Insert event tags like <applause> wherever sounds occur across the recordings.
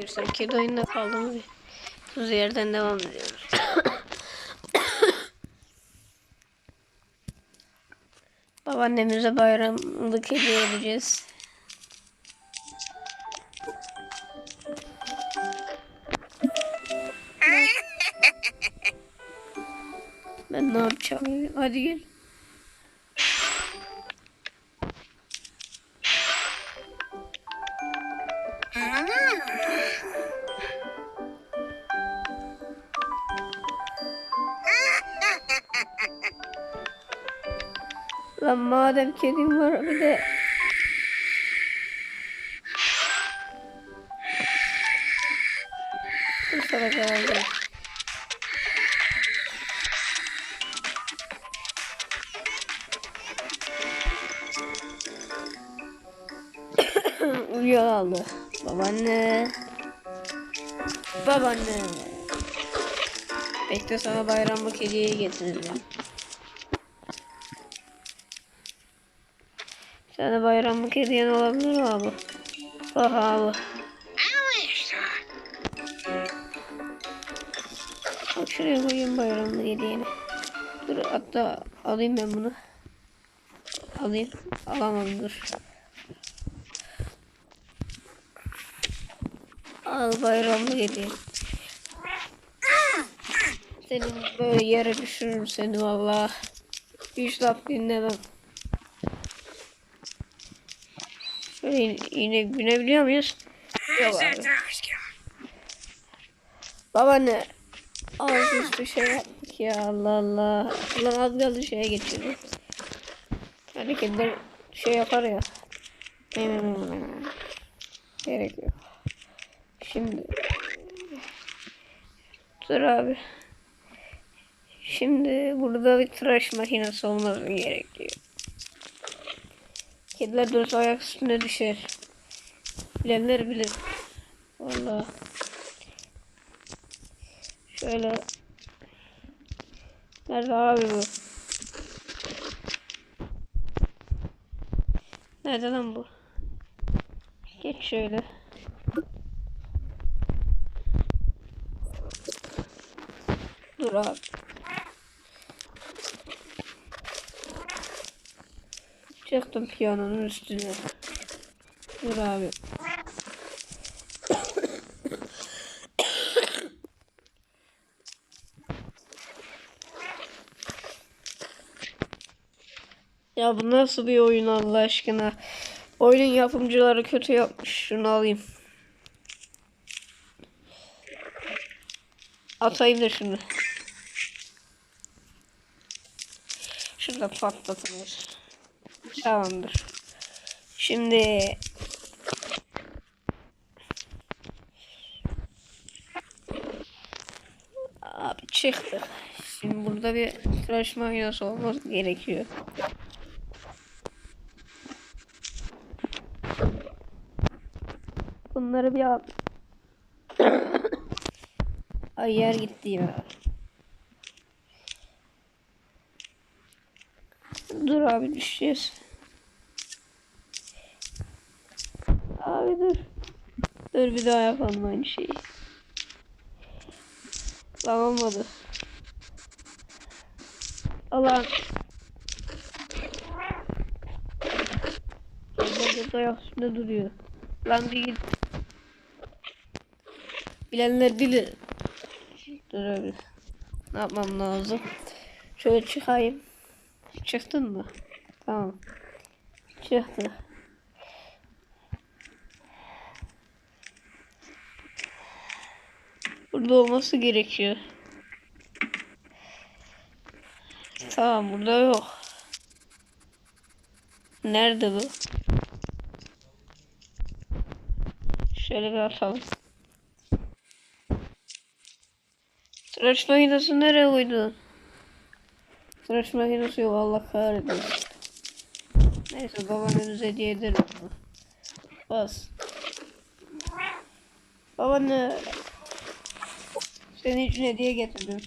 Arkadaşlar kedi oyunda kaldım bir. Tuz yerden devam ediyoruz. <coughs> Babaannemize bayramlık hediye edeceğiz. Ben ne yapacağım? Hadi gel. Lan madem kedim var bir de Dur sana geldi. <coughs> Uyuyakaldı. Babaanne. Babaanne. Bekle sana bayramlık hediye getireceğim. Sana bayramlık hediyen olabilir mi abi? Abi. Bak şuraya koyayım bayramlık hediyeni. Dur hatta alayım ben bunu. Alayım. Alamam dur. Al bayramlık hediye. Senin böyle yere düşürürüm seni valla. Hiç laf dinlemem. Şöyle yine binebiliyor muyuz? Yok abi. Babaanne az üstü şey yaptık ya Allah Allah. Ulan az kaldı şeye geçiyordu. Kediler şey yapar ya. Gerek yok. Şimdi Dur abi. Şimdi burada bir tıraş makinesi olması gerekiyor. Kediler dursa ayak üstüne düşer. Bilenler bilir. Vallahi. Şöyle. Nerede abi bu? Nerede lan bu? Geç şöyle. Dur abi. Çıktım piyanonun üstüne. Dur abi. ya bu nasıl bir oyun Allah aşkına? Oyunun yapımcıları kötü yapmış. Şunu alayım. Atayım da şunu. Şurada patlatılır. Tamamdır. Şimdi Abi çıktı. Şimdi burada bir tıraş makinesi olması gerekiyor. Bunları bir al. Ay yer gitti ya. Dur abi düşeceğiz. Abi dur. Dur bir daha yapalım aynı şeyi. Lan olmadı. Alan. Burada dayak üstünde duruyor. Lan bir git. Bilenler bilir. Dur abi. Ne yapmam lazım? Şöyle çıkayım. Çıktın mı? Tamam. Çıktı. Burada olması gerekiyor. Tamam burada yok. Nerede bu? Şöyle bir atalım. Tıraş makinesi nereye koydun? Tıraş makinesi yok Allah kahretmesin. Neyse babaannemize hediye ederim bunu. Bas. Babaanne. Senin için hediye getirdim.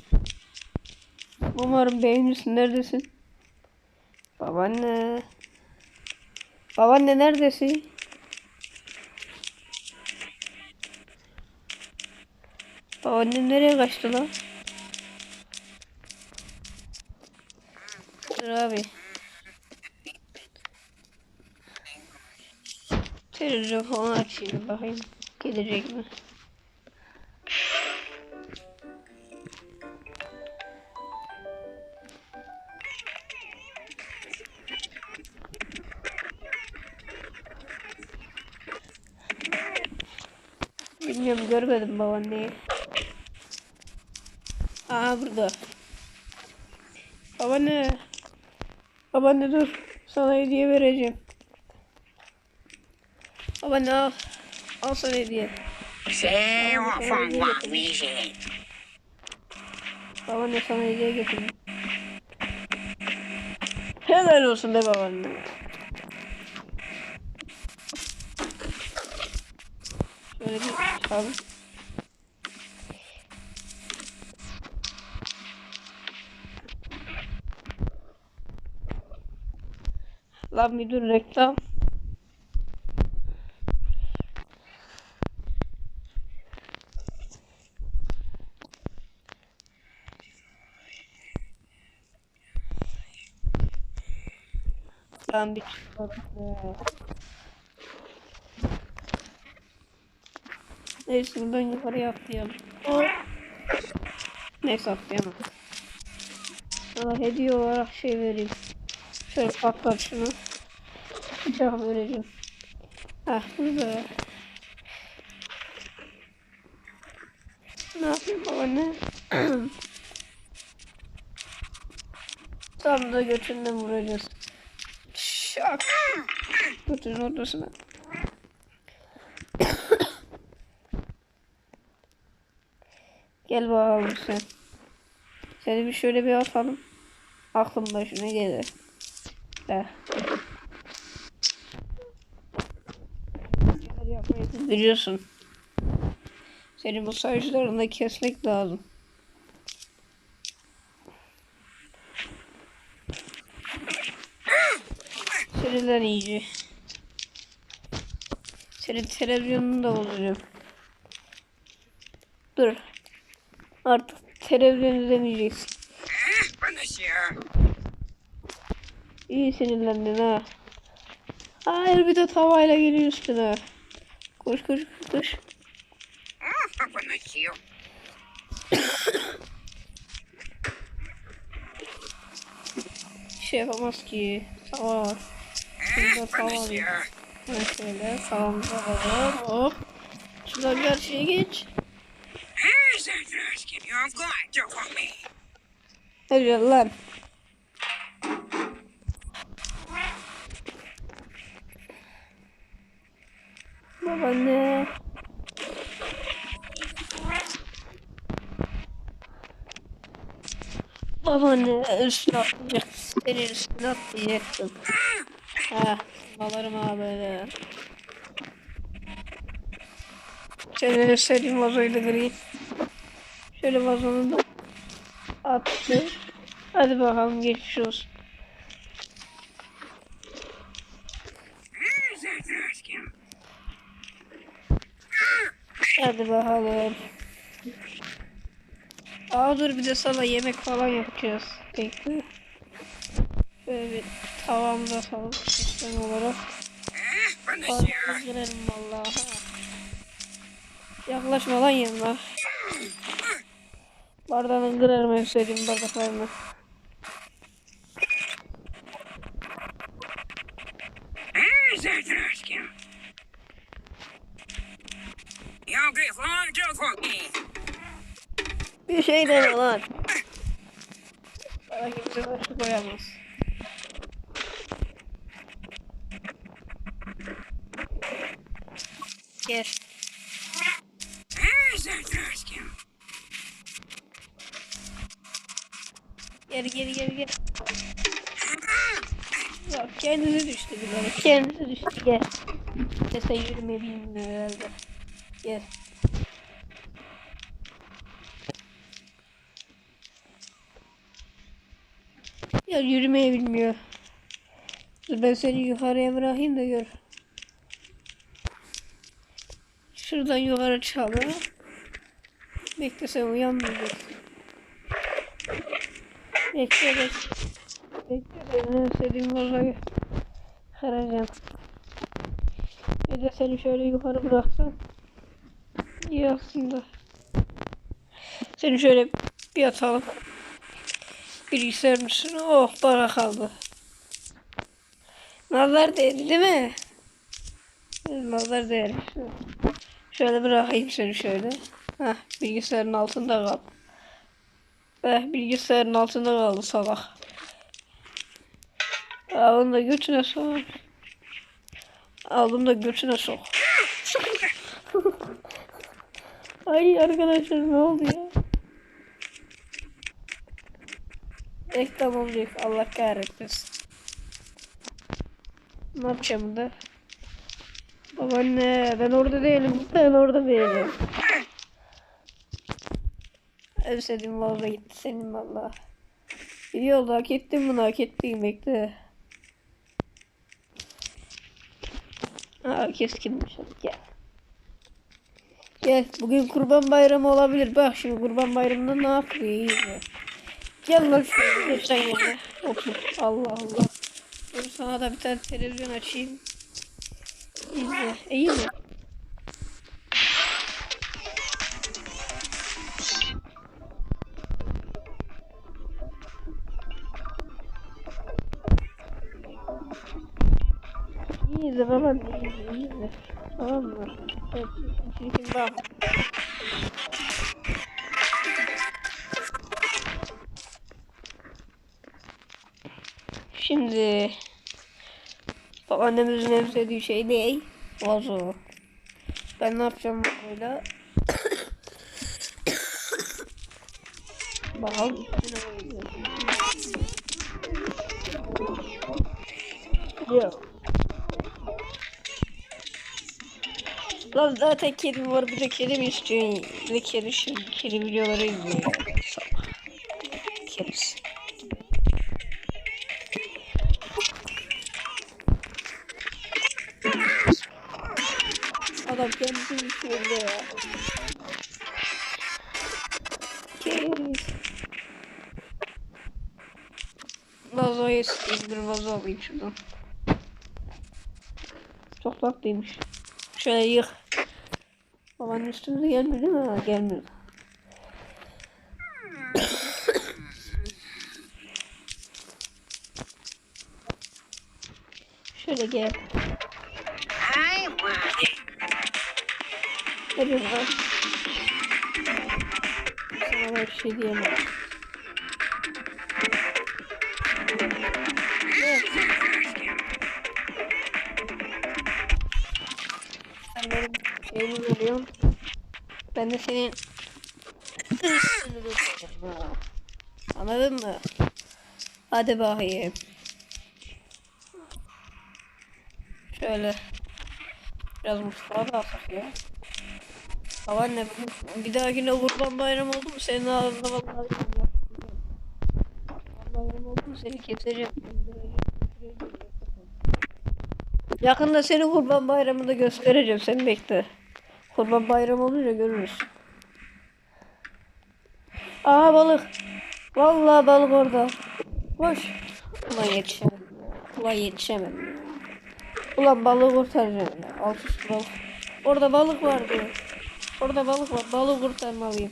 Umarım beğenirsin. Neredesin? Babaanne. Babaanne neredesin? Babaannem nereye kaçtı lan? Dur abi. Falan açayım bakayım. Gelecek mi? Bilmiyorum görmedim babaanneyi. Aa burada. Babaanne. Babaanne dur. Sana hediye vereceğim. Babaanne al. Al sana hediye. Babaanne sana hediye getirdim. Helal olsun be babaanne. Şöyle al. Lan bir dur reklam. Lan bir çıkalım. Neyse buradan yukarıya atlayalım. Neyse atlayamam. Sana hediye olarak şey vereyim. Şöyle patlat şunu. Bıçak vereceğim. Hah burada. Ne yapayım babaanne? Tam da götünden vuracağız. Şak. Götünün ortasına. Gel bakalım sen. Seni bir şöyle bir atalım. Aklın başına gelir. Heh. Biliyorsun. Senin bu saçlarını da kesmek lazım. Sinirlen iyice. Senin televizyonunu da bozacağım. Dur. Artık televizyon izlemeyeceksin. Konuşuyor. İyi sinirlendin ha. Hayır bir de tavayla geliyor üstüne. Koş koş koş, koş. Konuşuyor. Bir şey yapamaz ki. Tava var. Burada tava var. Konuşuyor. Ben şöyle tavamıza alalım. Hop. Şuradan karşıya geç. You're going to for me. Hadi lan. Babaanne. Babaanne üstüne atlayacak. Senin üstüne atlayacaktım. Ha, alırım abi böyle. Senin vazoyla kırayım. Şöyle vazonu da attı. Hadi bakalım geçmiş olsun. Hadi bakalım. Aa dur bir de sana yemek falan yapacağız. Bekle. Şöyle bir tavamda falan sistem olarak. Fazla girelim vallahi. Yaklaşma lan yanına. Bardağını kırarım en sevdiğim bardaklarını. Sen raskin. You're going to for me. Bir şey deme lan. Bana kimse karşı koyamaz. Gel. Sen raskin. Gel gel. Ya kendisi düştü bir kere. Kendisi düştü gel. Neyse yürümeyi bilmiyor herhalde. Gel. Ya yürümeyi bilmiyor. Dur ben seni yukarıya bırakayım da gör. Şuradan yukarı çıkalım. Bekle sen uyanmayacaksın. Bekle bekle. Bekle istediğim vazoyu kıracağım. Bir de seni şöyle yukarı bıraksam. İyi aslında. Seni şöyle bir atalım. Bilgisayarın üstüne. Oh para kaldı. Nazar değdi değil mi? Nazar değdi. Şöyle bırakayım seni şöyle. Heh, bilgisayarın altında kal. Eh, bilgisayarın altında kaldı salak. Al onu da götüne sok. Al bunu da götüne sok. <laughs> Ay arkadaşlar ne oldu ya? Reklam olacak Allah kahretmesin. Ne yapacağım da? Babaanne ben orada değilim. Ben orada değilim. Özledim valla gitti senin valla. İyi oldu hak ettim bunu hak ettim bekle. Aa keskinmiş gel. Gel bugün kurban bayramı olabilir. Bak şimdi kurban bayramında ne yapıyor iyi mi? Gel lan şuraya sen yerine. Allah Allah. Dur sana da bir tane televizyon açayım. İzle. İyi mi? İzle. İyi izle. Tamam mı? Evet. Şimdi bak. Şimdi babaannemizin en sevdiği şey ne? Vazo. Ben ne yapacağım böyle? <coughs> Bakalım. Yok. Lan zaten kedim var bir de kedi mi istiyorsun? Bir de kedi şimdi kedi videoları izliyor. Kedisi. Adam kendisi şöyle ya. Keriz. Vazoyu isteyeyim. Bir vazo alayım şuradan. Çok tatlıymış. Şöyle yık. Babanın üstümüze gelmedi değil mi? Ha, gelmedi. <coughs> Şöyle gel. Hadi lan. Sana bir şey diyemem. Ben de senin. <laughs> Anladın mı? Hadi bakayım. Şöyle. Biraz mutfağa da alsak ya. Babaanne bugün bir dahakine kurban bayramı oldu mu senin ağzına vallahi. Kurban bayramı oldu mu seni keseceğim. Yakında seni kurban bayramında göstereceğim sen bekle. Kurban bayramı olunca görürüz. Aa balık. Vallahi balık orada. Koş. Ulan yetişemedim. Ulan yetişemedim. Ulan balığı kurtaracağım ya. Alt üst balık. Orada balık vardı. Orada balık var. Balığı kurtarmalıyım.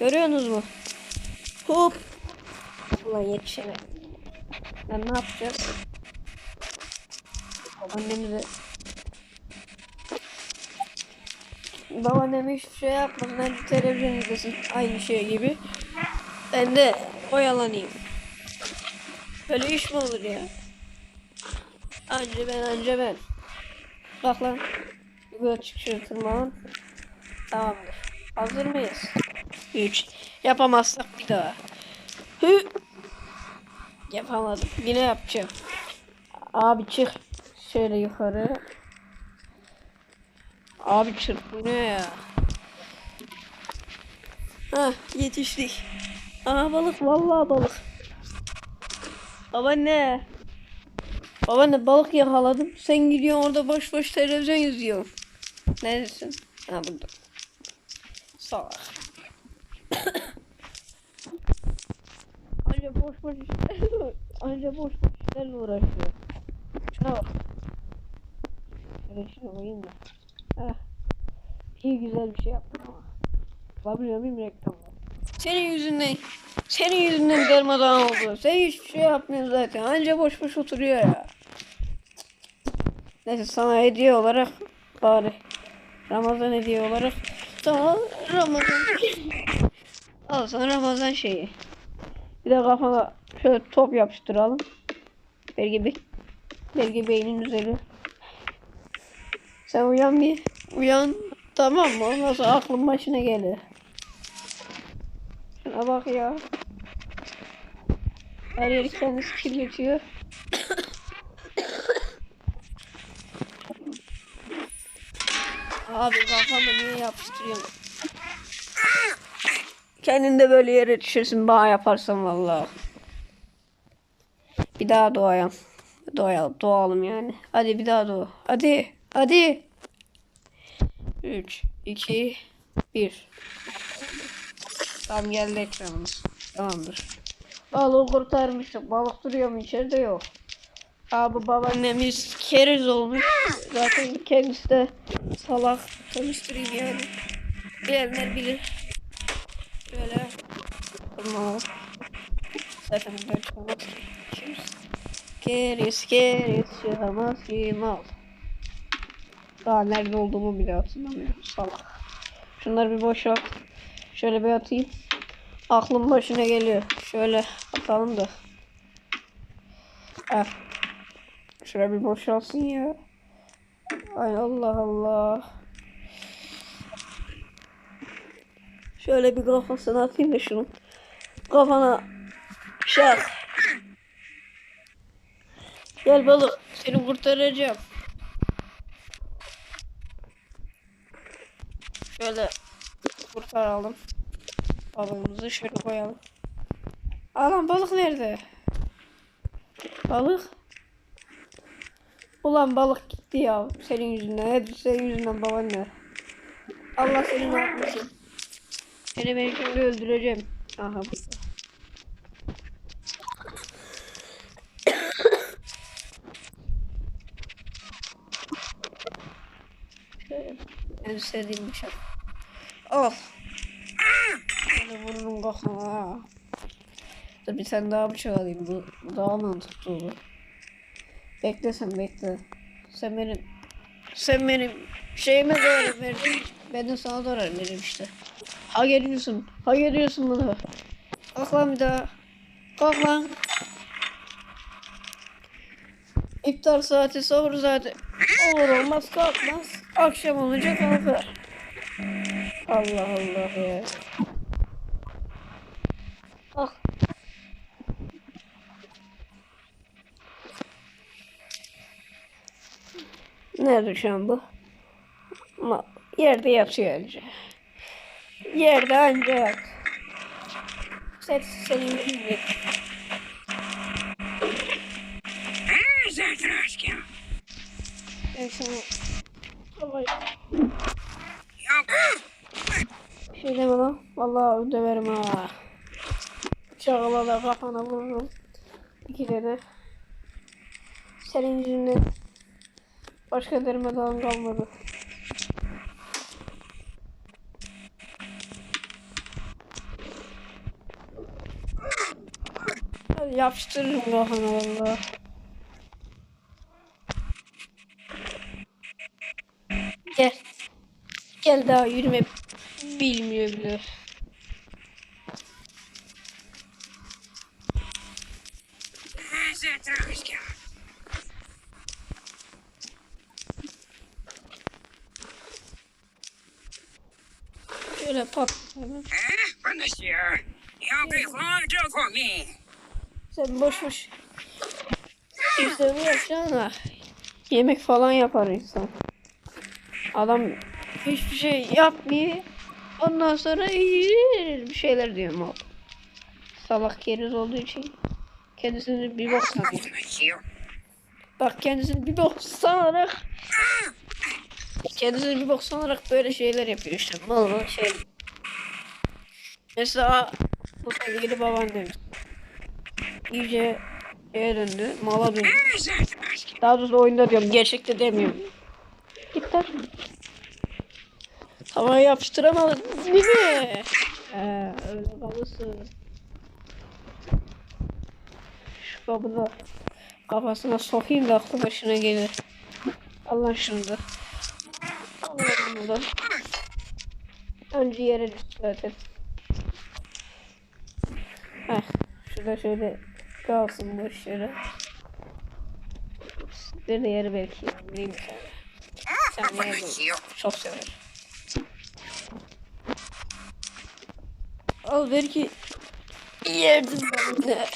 Görüyorsunuz mu? Hop. Ulan yetişemedim. Ben ne yapacağız? Babaannemize Babaannem hiçbir şey yapmasın. Hadi televizyon izlesin. Aynı şey gibi. Ben de oyalanayım. Böyle iş mi olur ya? Anca ben anca ben. Bak lan. Böyle çıkıyor tırmanın. Tamamdır. Hazır mıyız? 3. Yapamazsak bir daha. Hı. Yapamadım. Yine yapacağım. Abi çık. Şöyle yukarı. Abi çırpınıyor ya. Hah yetiştik. Aha balık vallahi balık. Babaanne. Babaanne balık yakaladım. Sen gidiyorsun orada boş boş televizyon izliyorsun. Neredesin? Ha burada. Salak. <coughs> Anca boş boş işlerle, anca boş boş işlerle uğraşıyor. Şuna bak. Şöyle koyayım da. Heh. İyi güzel bir şey yaptın ama. Muyum reklamı? Senin yüzünden, senin yüzünden darmadağın oldu. Sen hiçbir şey yapmıyorsun zaten. Anca boş boş oturuyor ya. Neyse sana hediye olarak bari Ramazan hediye olarak tamam Ramazan al sana Ramazan şeyi bir de kafana şöyle top yapıştıralım belki bir belki beynin üzeri sen uyan bir uyan tamam mı ondan sonra aklın başına gelir şuna bak ya her yeri kendisi kirletiyor Abi kafamı niye yapıştırıyorsun? Kendin de böyle yere düşürsün bana yaparsan vallahi. Bir daha doğayım. Doğalım, doğalım yani. Hadi bir daha doğ. Hadi. Hadi. 3, 2, 1. Tam geldi ekranımız. Tamamdır. Balığı kurtarmıştık. Balık duruyor mu içeride yok. Abi babaannemiz keriz olmuş. Zaten kendisi de salak. Tanıştırayım yani. Bilenler bilir. Böyle. Tamam. Zaten ben. Keriz keriz çıkamaz mal. Daha nerede olduğumu bile hatırlamıyorum. Salak. Şunları bir boşalt. Şöyle bir atayım. Aklım başına geliyor. Şöyle atalım da. Ah. Şuraya bir boşalsın ya. Ay Allah Allah. Şöyle bir kafasına atayım da şunun. Kafana şak. Gel balık. Seni kurtaracağım. Şöyle kurtaralım. Balığımızı şöyle koyalım. Alan balık nerede? Balık? Ulan balık gitti ya senin yüzünden. Hep senin yüzünden babaanne. Allah seni ne yapmasın. Seni ben şimdi öldüreceğim. Aha burada. Şöyle. En sevdiğim bıçak. Of. Şöyle vururum kafana. Dur bir tane daha bıçak alayım. Bu, bu daha mantıklı olur. Bekle sen bekle. Sen benim sen benim şeyime zarar verdin. Ben de sana zarar veririm işte. Ha geliyorsun. Ha geliyorsun bunu. Kalk lan bir daha. Kalk lan. İftar saati sahur saati olur olmaz kalkmaz. Akşam olunca kalkar. Allah Allah ya. Ah. Nerede şu an bu? Ama yerde yatıyor önce. Yerde anca yat. Sen senin gibi. Deme lan. Vallahi döverim ha. Çağla da kafana vururum. İki tane. Senin yüzünden başka dermadan kalmadı. Hadi yapıştırırım kafana valla. Gel. Gel daha yürüme bilmiyor bile. Şöyle pat. Sen boş boş. İşte bu yaşana yemek falan yapar insan. Adam hiçbir şey yapmıyor. Ondan sonra bir şeyler diyor mal. Salak keriz olduğu için kendisini bir bok sanıyor. Bak kendisini bir bok sanarak kendisini bir bok sanarak böyle şeyler yapıyor işte. Mal mal şey. Mesela bu sevgili babaannemiz. İyice şeye döndü. Mala döndü. Basket? Daha doğrusu oyunda diyorum. Gerçekte demiyorum. Git lan. Tavaya yapıştıramadın değil mi? Ee, öyle kalırsın. Şu kabını kafasına sokayım da aklı başına gelir. Allah şunu da. Allah bunu da. Önce yere düştü zaten. Heh, şurada şöyle kalsın boş yere. Sizde yeri belki. Sen. Sen Off yere with dur. you. Çok severim. Al belki yerdim ben de.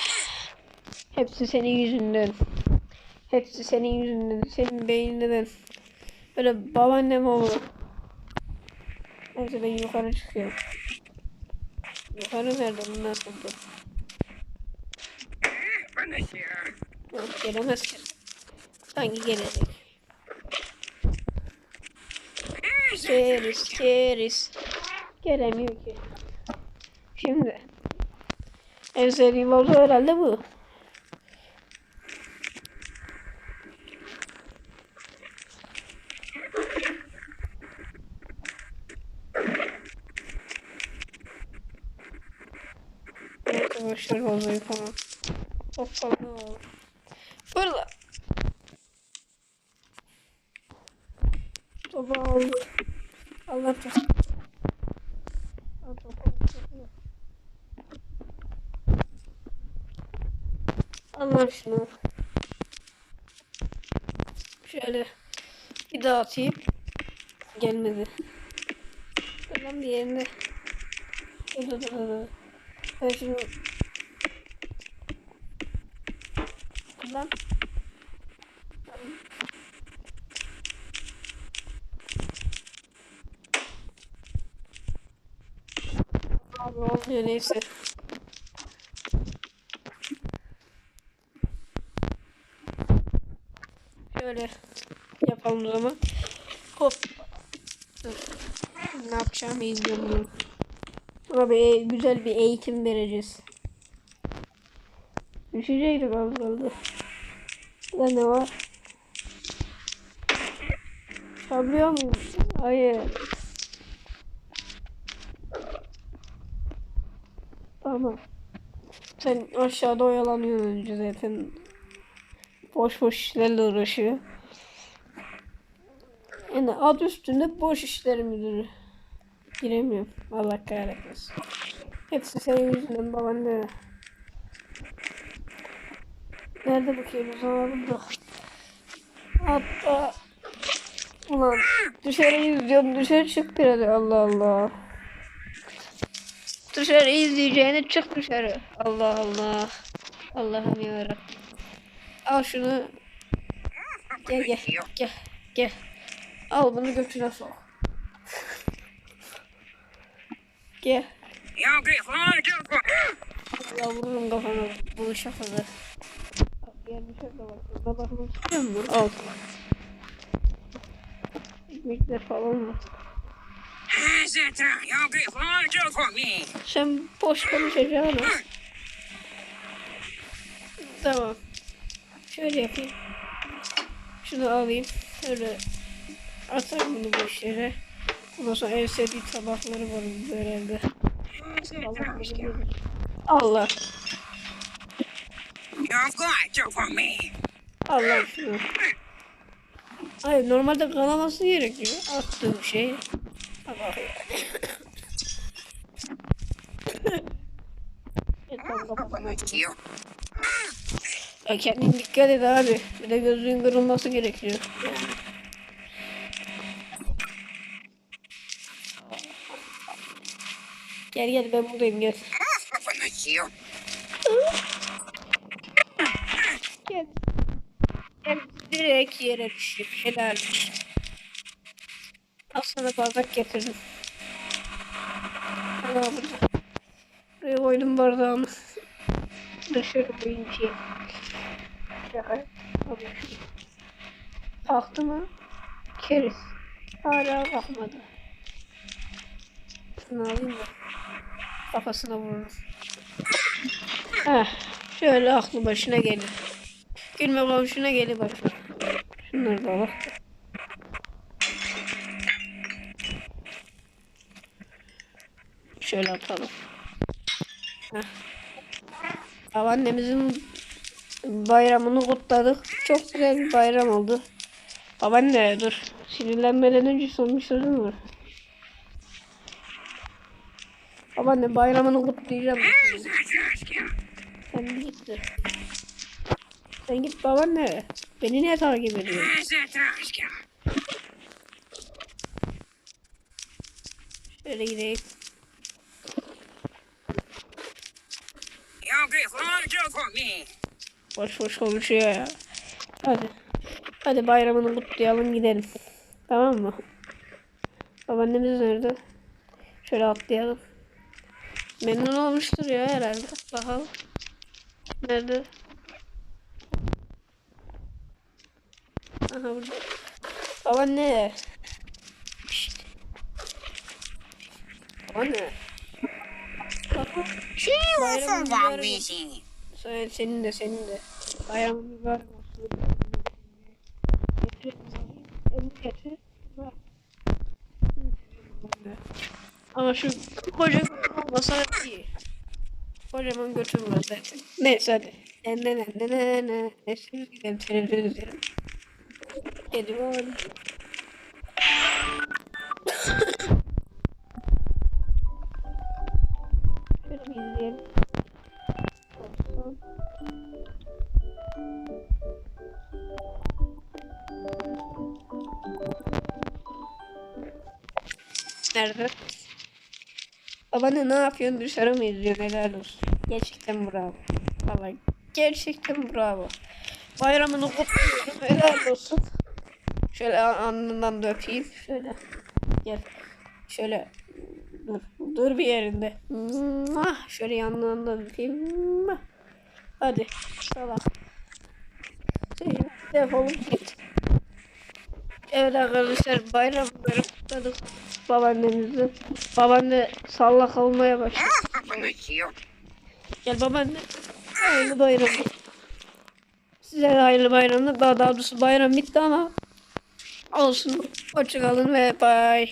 Hepsi senin yüzünden. Hepsi senin yüzünden. Senin beyninden. Böyle babaannem olur. Neyse ben yukarı çıkıyorum. Yukarı nerede? Bu nasıldı? From the here. Yok gelemez ki. Sanki gelecek. Keriz, keriz. Gelemiyor ki. Şimdi. En sevdiğim oldu herhalde bu. Evet, boşver vazoyu falan. Hoppala. Fırla. Topu aldı. Allah kahretsin. Al topu, topu. Allah şunu. Şöyle bir daha atayım. Gelmedi. Şuradan bir yerine. <laughs> Ben şunu. Lan. Abi olmuyor neyse. Şöyle yapalım o zaman. Hop. Ne yapacağımı izliyorum. Buna bir güzel bir eğitim vereceğiz. Düşecektik az kaldı. Burada ne var? Çabiliyor muyum? Hayır. Tamam. Sen aşağıda oyalanıyorsun önce zaten. Boş boş işlerle uğraşıyor. Yani adı üstünde boş işler müdürü. Giremiyorum. Allah kahretmesin. Hepsi senin yüzünden baban da. Nerede bakayım o zaman burada. Hatta Ulan dışarı izliyorum dışarı çık biraz Allah Allah. Dışarı izleyeceğine çık dışarı. Allah Allah. Allah'ım yarabbim. Al şunu. Gel gel. Gel. Gel. Al bunu götüne sok. gel. Flying to the Ya vururum kafana. Bunu şakalı. Diğer bir şaka var. Burada bakmak istiyor musun? Al. Ekmekler falan me. Sen boş konuşacaksın. Tamam. Şöyle yapayım. Şunu alayım. Şöyle atayım bunu boş yere. Ondan sonra en sevdiği tabakları var burada herhalde. Allah. Allah. Şunu. Hayır normalde kanaması gerekiyor. Attığım şey. Allah <laughs> ya. Yeter, kafama. With you. Ya kendin dikkat et abi. Bir de gözlüğün kırılması gerekiyor. Gel gel ben buradayım gel. Gel. Gel direkt yere düşüyor. Helal. Aslında bardak getirdim. Burada. Buraya koydum bardağımı. Dışarı şey. Şaka. Kalktı mı? Keriz. Hala kalkmadı. Şunu alayım da. Kafasına vururum. Heh, şöyle aklı başına gelir. Gülme komşuna gelir başına. Şunları da bak. Şöyle atalım. Heh. Babaannemizin bayramını kutladık. Çok güzel bir bayram oldu. Babaanne dur. Sinirlenmeden önce son bir sözüm var. Babaanne bayramını kutlayacağım. Sen git de. Sen git babaanne. Beni niye takip ediyorsun? Şöyle gideyim. Get one joke for me. Boş boş konuşuyor ya. Hadi. Hadi bayramını kutlayalım gidelim. Tamam mı? Babaannemiz nerede? Şöyle atlayalım. Memnun olmuştur ya herhalde. Bakalım. Nerede? Aha burada. Babaanne. Şşt. Babaanne. Baba. She was from Van Vision. Sen, senin de senin de. Bayramın mübarek olsun. Getir. Ama şu koca olmasa iyi. Kocaman zaten. Neyse hadi. Ne ne ne ne ne ne. Neyse gidelim televizyon izleyelim. Kedi Babaanne ne yapıyorsun? Dışarı mı izliyorsun? Helal olsun. Gerçekten bravo. Valla gerçekten bravo. Bayramını kutluyorum. Helal olsun. Şöyle al- alnından da öpeyim. Şöyle. Gel. Şöyle. Dur. Dur bir yerinde. Şöyle yanından da öpeyim. Hadi. Salak. Şey, Defolup git. Evet arkadaşlar bayramları kutladık babaannemizle. Babaanne sallak olmaya başladı. Gel babaanne. Hayırlı bayram. Size de hayırlı bayramlar. Daha doğrusu bayram bitti ama olsun. Hoşçakalın ve bay.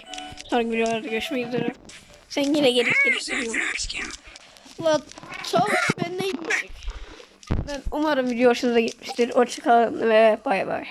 Sonraki videolarda görüşmek üzere. Sen yine gelip gelip can? La savaş benden gidecek. Ben umarım video hoşunuza gitmiştir. Hoşçakalın ve bay bay.